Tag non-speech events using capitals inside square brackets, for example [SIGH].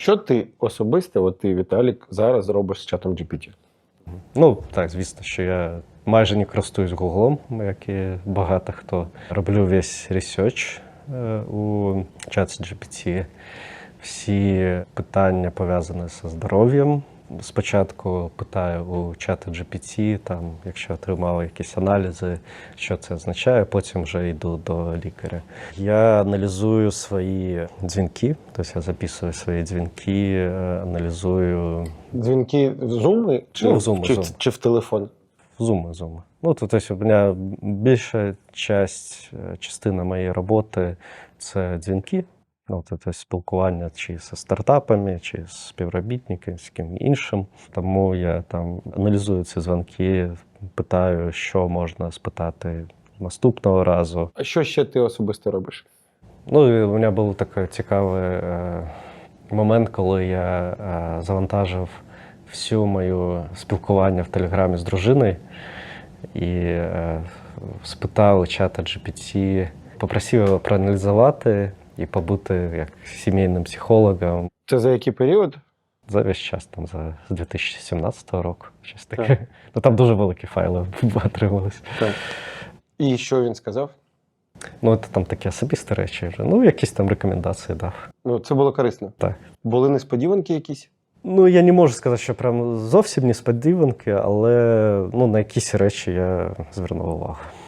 Що ти особисто, от ти, Віталік, зараз робиш з чатом GPT? Ну, так, звісно, що я майже не користуюсь Гуглом, як і багато хто. Роблю весь ресерч у чат GPT. Всі питання пов'язані зі здоров'ям. Спочатку питаю у чата GPT, там, якщо отримали якісь аналізи, що це означає, потім вже йду до лікаря. Я аналізую свої дзвінки, тобто я записую свої дзвінки, е, аналізую Дзвінки в Zoom чи, Ну, в Zoom, чи, Zoom. чи в телефон? Зуми, зуми. Ну, то, тобто, у мене більша часть, е, частина моєї роботи це дзвінки. Ну, тобто спілкування чи зі стартапами, чи з співробітниками, з ким іншим. Тому я там аналізую ці дзвінки, питаю, що можна спитати наступного разу. А що ще ти особисто робиш? Ну, у мене був такий цікавий е, момент, коли я е, завантажив всю мою спілкування в Телеграмі з дружиною і е, спитав у чата GPT, попросив його проаналізувати і побути як сімейним психологом Це за який період? за весь час, там, за, з 2017 року. Щось таке. Ну там дуже великі файли [LAUGHS] отрималися. Так. І що він сказав? Ну, це там такі особисті речі вже. Ну, якісь там рекомендації дав. Ну, це було корисно. Так. Були несподіванки якісь? Ну, я не можу сказати, що прям зовсім несподіванки, але ну, на якісь речі я звернув увагу.